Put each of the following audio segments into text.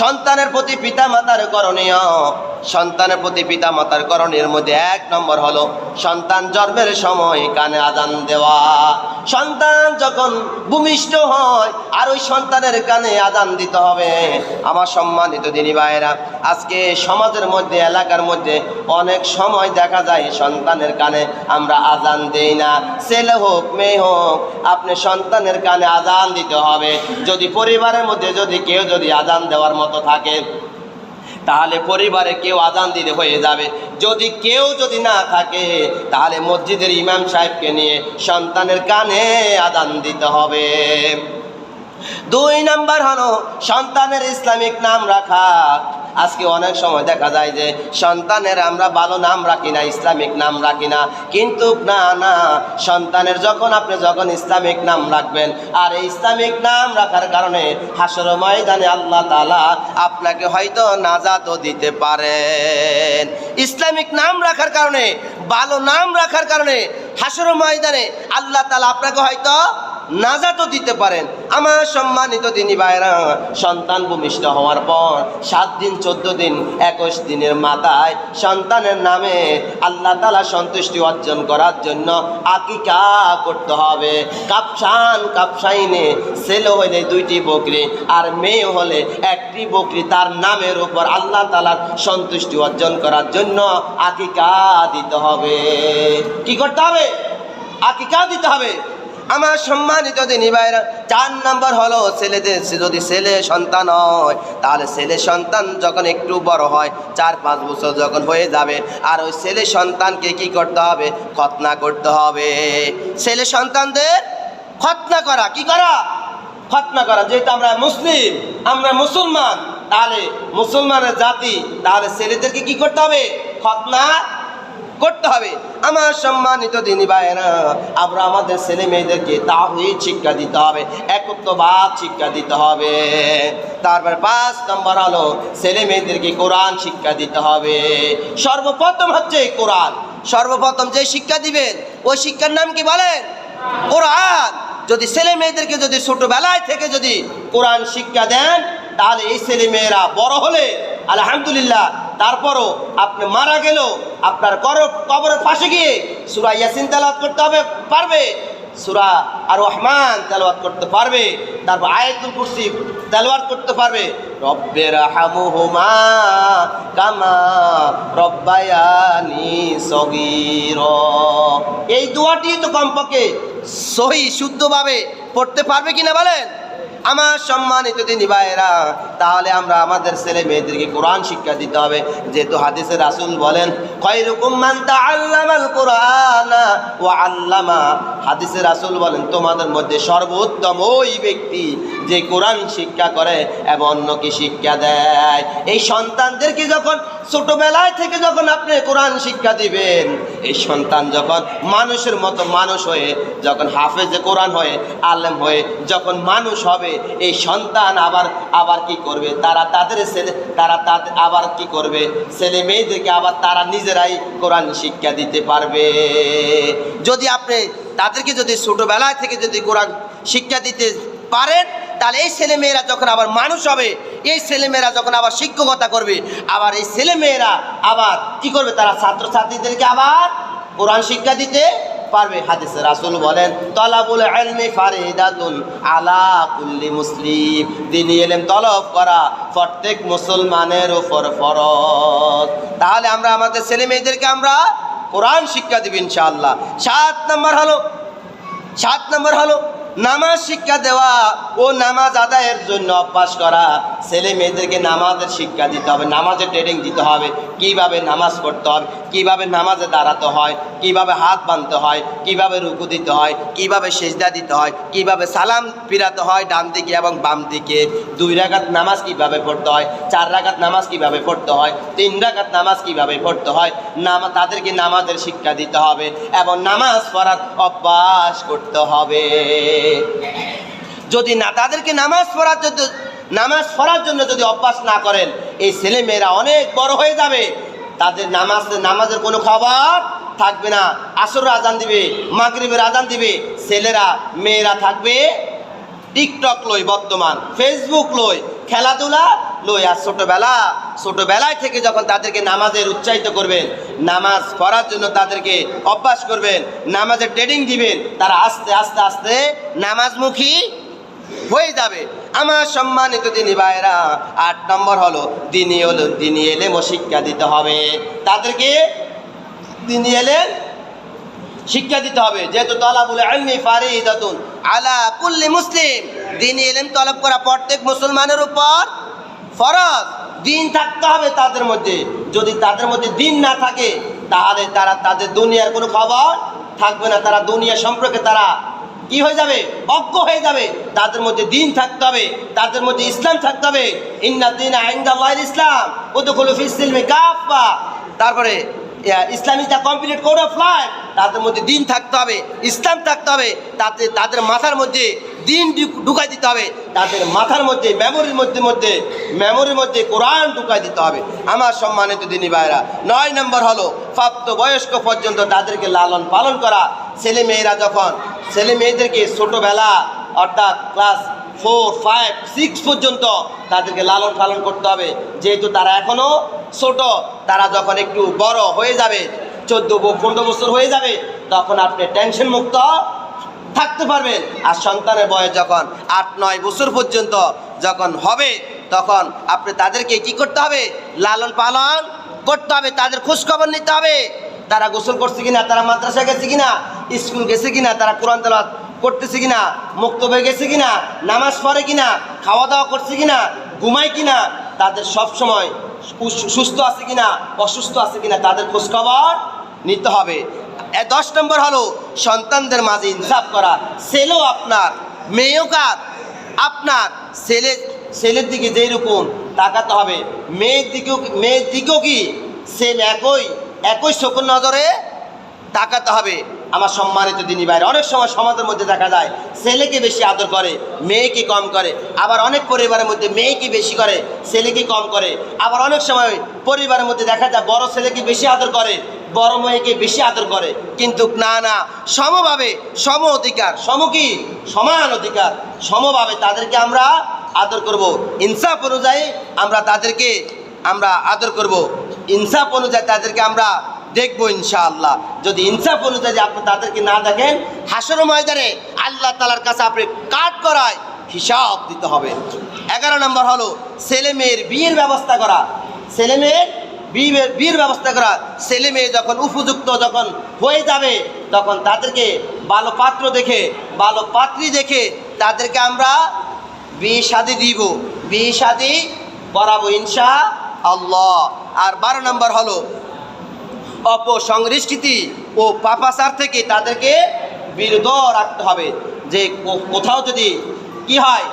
সন্তানের প্রতি পিতা মাতার করণীয়। সন্তানের প্রতি পিতা মাতার করণীয় মধ্যে এক নম্বর হলো সন্তান জন্মের সময় কানে আজান দেওয়া। সন্তান যখন ভূমিষ্ঠ হয়, আর ওই সন্তানের কানে আজান দিতে হবে। আমার সম্মানিত দিনী ভাইয়েরা, আজকে সমাজের মধ্যে, এলাকার মধ্যে অনেক সময় দেখা যায় সন্তানের কানে আমরা আজান দেই না। ছেলে হোক, মেয়ে হোক, আপনি সন্তানের কানে আজান দিতে হবে। যদি পরিবারের মধ্যে যদি কেউ যদি আজান দেওয়ার মতো থাকে তাহলে পরিবারে কেউ আজান দিতে হয়ে যাবে। যদি কেউ যদি না থাকে, তাহলে মসজিদের ইমাম সাহেবকে নিয়ে সন্তানের কানে আদান দিতে হবে। দুই নাম্বার হলো সন্তানের ইসলামিক নাম রাখা। আজকে অনেক সময় দেখা যায় যে সন্তানের আমরা ভালো নাম রাখি না, ইসলামিক নাম রাখি না। কিন্তু না না, সন্তানের যখন আপনি যখন ইসলামিক নাম রাখবেন, আর এই ইসলামিক নাম রাখার কারণে হাসর ময়দানে আল্লাহ তালা আপনাকে হয়তো নাজাতও দিতে পারেন। ইসলামিক নাম রাখার কারণে, ভালো নাম রাখার কারণে হাসর ময়দানে আল্লাহ তালা আপনাকে হয়তো নাজাতও দিতে পারেন। আমার সম্মানিত দিনী ভাইরা সন্তান ভূমিষ্ঠ হওয়ার পর সাত দিন, চোদ্দ দিন, একুশ দিনের মাথায় সন্তানের নামে আল্লাহ তালা সন্তুষ্টি অর্জন করার জন্য আকিকা করতে হবে। কাপসান কাপসাইনে ছেলে হলে দুইটি বকরি আর মেয়ে হলে একটি বকরি। তার নামের উপর আল্লাহ তালার সন্তুষ্টি অর্জন করার জন্য আকিকা দিতে হবে। কি করতে হবে? আকিকা দিতে হবে। আমার সম্মানিত দিনী ভাইরা চার নাম্বার হলো ছেলেদের যদি ছেলে সন্তান হয়, তাহলে ছেলে সন্তান যখন একটু বড় হয়, চার পাঁচ বছর যখন হয়ে যাবে, আর ওই ছেলে সন্তানকে কি করতে হবে? খতনা করতে হবে। ছেলে সন্তানদের খতনা করা, কি করা? খতনা করা। যেহেতু আমরা মুসলিম, আমরা মুসলমান, তাহলে মুসলমানের জাতি, তাহলে ছেলেদেরকে কি করতে হবে? খতনা করতে হবে। আমার সম্মানিত দিনী ভাইয়েরা, আমরা আমাদের ছেলে মেয়েদেরকে তাহিদ শিক্ষা দিতে হবে, একত্ববাদ শিক্ষা দিতে হবে। তারপর পাঁচ নম্বর হলো, ছেলে মেয়েদেরকে কোরআন শিক্ষা দিতে হবে। সর্বপ্রথম হচ্ছে কোরআন। সর্বপ্রথম যে শিক্ষা দিবেন, ওই শিক্ষার নাম কি বলেন? কোরআন। যদি ছেলে মেয়েদেরকে যদি ছোটবেলায় থেকে যদি কোরআন শিক্ষা দেন তাহলে এই ছেলে মেয়েরা বড় হলে, আলহামদুলিল্লাহ, তারপরও আপনি মারা গেল আপনার কর কবরের পাশে গিয়ে সুরা ইয়াসিন তেলাওয়াত করতে হবে, পারবে? সুরা আর রহমান তেলাওয়াত করতে পারবে, তারপর আয়াতুল কুরসি তেলাওয়াত করতে পারবে। রব্বের হামুহুমা কামা রব্বায়ানি সগীর। এই দোয়াটি তো কমপক্ষে সহি, শুদ্ধভাবে পড়তে পারবে কিনা বলেন? আমার সম্মানিত দিনী ভাইয়েরা, তাহলে আমরা আমাদের ছেলে মেয়েদেরকে কোরআন শিক্ষা দিতে হবে। যেহেতু হাদিসের রাসুল বলেন হাদিসের আসুল বলেন, তোমাদের মধ্যে সর্বোত্তম ওই ব্যক্তি যে কোরআন শিক্ষা করে এবং অন্যকে শিক্ষা দেয়। এই সন্তানদেরকে যখন ছোটবেলায় থেকে যখন আপনি কোরআন শিক্ষা দিবেন, এই সন্তান যখন মানুষের মতো মানুষ হয়ে, যখন হাফেজে কোরআন হয়ে, আলেম হয়ে যখন মানুষ হবে, এই সন্তান আবার আবার কি করবে? তারা তাদের ছেলে, তারা তাদের আবার কি করবে? ছেলে মেয়েদেরকে আবার তারা নিজেরাই কোরআন শিক্ষা দিতে পারবে। যদি আপনি তাদেরকে যদি ছোটবেলায় থেকে যদি কোরআন শিক্ষা দিতে পারেন তাহলে এই ছেলেমেয়েরা যখন আবার মানুষ হবে, এই ছেলেমেয়েরা যখন আবার শিক্ষকতা করবে, আবার এই ছেলেমেয়েরা আবার কি করবে? তারা ছাত্রছাত্রীদেরকে আবার কোরআন শিক্ষা দিতে পারবে। হাদিসে রাসুল বলেন, তলাবুল ইলমি ফারিদাতুন আলা কুল্লি মুসলিম। দিনী ইলম তলব করা প্রত্যেক মুসলমানের উপর ফরজ। তাহলে আমরা আমাদের ছেলে মেয়েদেরকে আমরা কোরআন শিক্ষা দিব ইনশাআল্লাহ। সাত নম্বর হলো, সাত নম্বর হলো নামাজ শিক্ষা দেওয়া ও নামাজ আদায়ের জন্য অভ্যাস করা, ছেলে মেয়েদেরকে নামাজের শিক্ষা দিতে হবে, নামাজের ট্রেনিং দিতে হবে, কীভাবে নামাজ পড়তে হবে কীভাবে নামাজে দাঁড়াতে হয়, কীভাবে হাত বাঁধতে হয়, কীভাবে রুকু দিতে হয়, কীভাবে সেজদা দিতে হয়, কীভাবে সালাম ফিরাতে হয় ডান দিকে এবং বাম দিকে, দুই রাগাত নামাজ কীভাবে পড়তে হয়, চার রাগাত নামাজ কীভাবে পড়তে হয়, তিন রাগাত নামাজ কীভাবে পড়তে হয়, নামা, তাদেরকে নামাজের শিক্ষা দিতে হবে এবং নামাজ পড়ার অভ্যাস করতে হবে। যদি না, তাদেরকে নামাজ পড়ার জন্য, নামাজ পড়ার জন্য যদি অভ্যাস না করেন, এই ছেলে মেয়েরা অনেক বড় হয়ে যাবে। তাদের নামাজ নামাজের কোনো খবর থাকবে না। আসর আজান দিবে, মাগরিবের আজান দিবে। ছেলেরা, মেয়েরা থাকবে টিকটক লই বর্তমান, ফেসবুক লই, খেলাধুলা লই। আর ছোটবেলা, ছোটবেলায় থেকে যখন তাদেরকে নামাজের উৎসাহিত করবেন, নামাজ পড়ার জন্য তাদেরকে অভ্যাস করবেন, নামাজের ট্রেনিং দিবেন, তারা আস্তে আস্তে আস্তে নামাজমুখী হয়ে যাবে। আমার সম্মানিত দিনী ভাইরা আট নম্বর হলো দিনী হলো দিনী এলেমও শিক্ষা দিতে হবে। তাদেরকে দিনী এলেন শিক্ষা দিতে হবে। যেহেতু তলাবুল আলমি ফারিদাতুন আলা কুল্লি মুসলিম, দিন এলেম তলব করা প্রত্যেক মুসলমানের উপর ফরজ। দিন থাকতে হবে তাদের মধ্যে। যদি তাদের মধ্যে দিন না থাকে, তাহলে তারা তাদের দুনিয়ার কোনো খবর থাকবে না। তারা দুনিয়া সম্পর্কে তারা কি হয়ে যাবে? অজ্ঞ হয়ে যাবে। তাদের মধ্যে দিন থাকতে হবে, তাদের মধ্যে ইসলাম থাকতে হবে। ইন্না দিন ইসলাম, উদখুলু ফিস সিলমি কাফা তারপরে ইসলামী যা কমপ্লিট কোড অফ লাইফ তাদের মধ্যে দিন থাকতে হবে, ইসলাম থাকতে হবে। তাতে তাদের মাথার মধ্যে দিন ঢুক- ঢুকাই দিতে হবে। তাদের মাথার মধ্যে মেমোরির মধ্যে মধ্যে মেমোরির মধ্যে কোরআন ঢুকাই দিতে হবে। আমার সম্মানিত দিনী ভাইরা নয় নম্বর হলো, প্রাপ্ত বয়স্ক পর্যন্ত তাদেরকে লালন পালন করা। ছেলে মেয়েরা যখন ছেলে মেয়েদেরকে ছোটোবেলা অর্থাৎ ক্লাস ফোর, ফাইভ, সিক্স পর্যন্ত তাদেরকে লালন পালন করতে হবে। যেহেতু তারা এখনও ছোট, তারা যখন একটু বড় হয়ে যাবে, চোদ্দ পনেরো বছর হয়ে যাবে, তখন আপনি টেনশন মুক্ত থাকতে পারবেন। আর সন্তানের বয়স যখন আট, নয় বছর পর্যন্ত যখন হবে, তখন আপনি তাদেরকে কি করতে হবে? লালন পালন করতে হবে। তাদের খোঁজখবর নিতে হবে। তারা গোসল করছে কিনা? তারা মাদ্রাসা গেছে কিনা? স্কুল গেছে কিনা, তারা কোরআন তেলাওয়াত করতেছে কিনা, মুক্তবে গেছে কিনা, নামাজ পড়ে কিনা খাওয়া দাওয়া করছে কিনা, ঘুমায় কিনা, তাদের সব সময় সুস্থ আছে কিনা, অসুস্থ আছে কিনা, তাদের খোঁজখবর নিতে হবে। দশ নম্বর হলো সন্তানদের মাঝে ইনসাফ করা। ছেলেও আপনার, মেয়েও কার? আপনার ছেলে, ছেলের দিকে যেই রকম তাকাতে হবে। মেয়ের দিকেও মেয়ের দিকেও কি সেম একই একই চোখের নজরে তাকাতে হবে। আমার সম্মানিত দিনী বাইরে অনেক সময় সমাজের মধ্যে দেখা যায়, ছেলেকে বেশি আদর করে, মেয়েকে কম করে, আবার অনেক পরিবারের মধ্যে মেয়েকে বেশি করে, ছেলেকে কম করে। আবার অনেক সময় পরিবারের মধ্যে দেখা যায়, বড় ছেলেকে বেশি আদর করে, বড় মেয়েকে বেশি আদর করে। কিন্তু না না, সমভাবে সম অধিকার, সম কি? সমান অধিকার। সমভাবে তাদেরকে আমরা আদর করব। ইনসাফ অনুযায়ী আমরা তাদেরকে আমরা আদর করব। ইনসাফ অনুযায়ী তাদেরকে আমরা দেখব ইনশাআল্লাহ। যদি ইনসাফ অনুযায়ী আপনি তাদেরকে না দেখেন হাসর ময়দানে আল্লাহ তালার কাছে আপনি কাট করায় হিসাব দিতে হবে। এগারো নম্বর হলো ছেলে মেয়ের বিয়ের ব্যবস্থা করা। ছেলে মেয়ের বিয়ের বিয়ের ব্যবস্থা করা। ছেলে মেয়ে যখন উপযুক্ত যখন হয়ে যাবে, তখন তাদেরকে ভালো পাত্র দেখে, ভালো পাত্রী দেখে তাদেরকে আমরা বিয়ে শাদি দিব। বিয়ে শাদি করাবো ইনশা আল্লাহ আর বারো নম্বর হলো অপসংস্কৃতি ও পাপাচার থেকে তাদেরকে বিরত রাখতে হবে। যে কোথাও যদি কি হয়,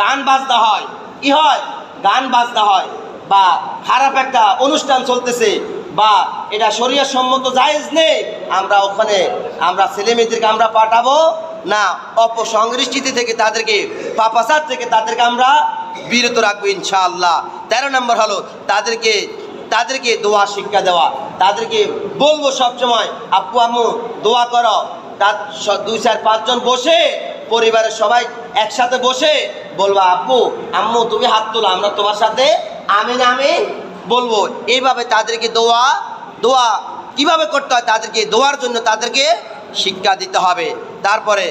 গান বাজনা হয়, কি হয়, গান বাজনা হয় বা খারাপ একটা অনুষ্ঠান চলতেছে বা এটা শরীর সম্মত জায়েজ নেই, আমরা ওখানে, আমরা ছেলে মেয়েদেরকে আমরা পাঠাবো না, অপসংস্কৃতি থেকে তাদেরকে, পাপাচার থেকে তাদেরকে আমরা বিরত রাখব ইনশাআল্লাহ। তেরো নম্বর হলো তাদেরকে তাদেরকে দোয়া, শিক্ষা দেওয়া। তাদেরকে বলব সবসময় আব্বু আম্মু, দোয়া করো। তার দুই, চার পাঁচজন বসে, পরিবারের সবাই একসাথে বসে বলব আব্বু আম্মু, তুমি হাত তোলো, আমরা তোমার সাথে আমিন আমিন বলব। এইভাবে তাদেরকে দোয়া দোয়া কীভাবে করতে হয়? তাদেরকে দোয়ার জন্য তাদেরকে শিক্ষা দিতে হবে। তারপরে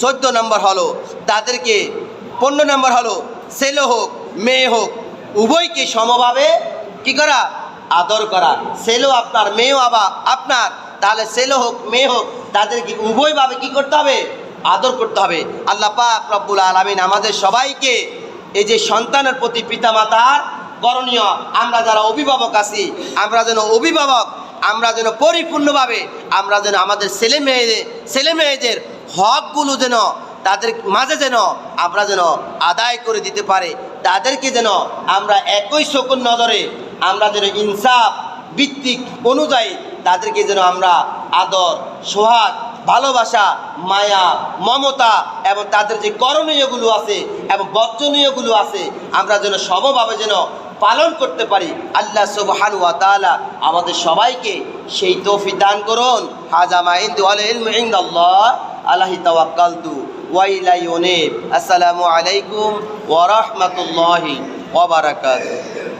চোদ্দ নম্বর হলো, তাদেরকে পনেরো নম্বর হলো, ছেলে হোক, মেয়ে হোক, উভয়কে সমভাবে কি করা? আদর করা। ছেলেও আপনার, মেয়েও আবার আপনার। তাহলে ছেলে হোক, মেয়ে হোক, তাদেরকে উভয়ভাবে কি করতে হবে? আদর করতে হবে। আল্লাহ পাক রব্বুল আলমিন আমাদের সবাইকে এই যে সন্তানের প্রতি পিতামাতার করণীয়, আমরা যারা অভিভাবক আছি, আমরা যেন অভিভাবক, আমরা যেন পরিপূর্ণভাবে, আমরা যেন আমাদের ছেলে মেয়েদের ছেলে মেয়েদের হকগুলো যেন তাদের মাঝে যেন আমরা যেন আদায় করে দিতে পারে। তাদেরকে যেন আমরা একই শকুন নজরে আমরা যেন ইনসাফ ভিত্তিক অনুযায়ী তাদেরকে যেন আমরা আদর, সোহাগ, ভালোবাসা, মায়া, মমতা এবং তাদের যে করণীয়গুলো আছে এবং বর্জনীয়গুলো আছে, আমরা যেন সমভাবে যেন পালন করতে পারি। আল্লাহ সুবহানু ওয়া তাআলা আমাদের সবাইকে সেই তৌফিক দান করুন। হাজামা ইনদু আল ইলমু ইনদাল্লাহ। আলাহি তাওয়াক্কালতু ওয়া ইলাইহি উনীব। আসসালামু আলাইকুম ওয়া রাহমাতুল্লাহি ওয়া বারাকাতুহু।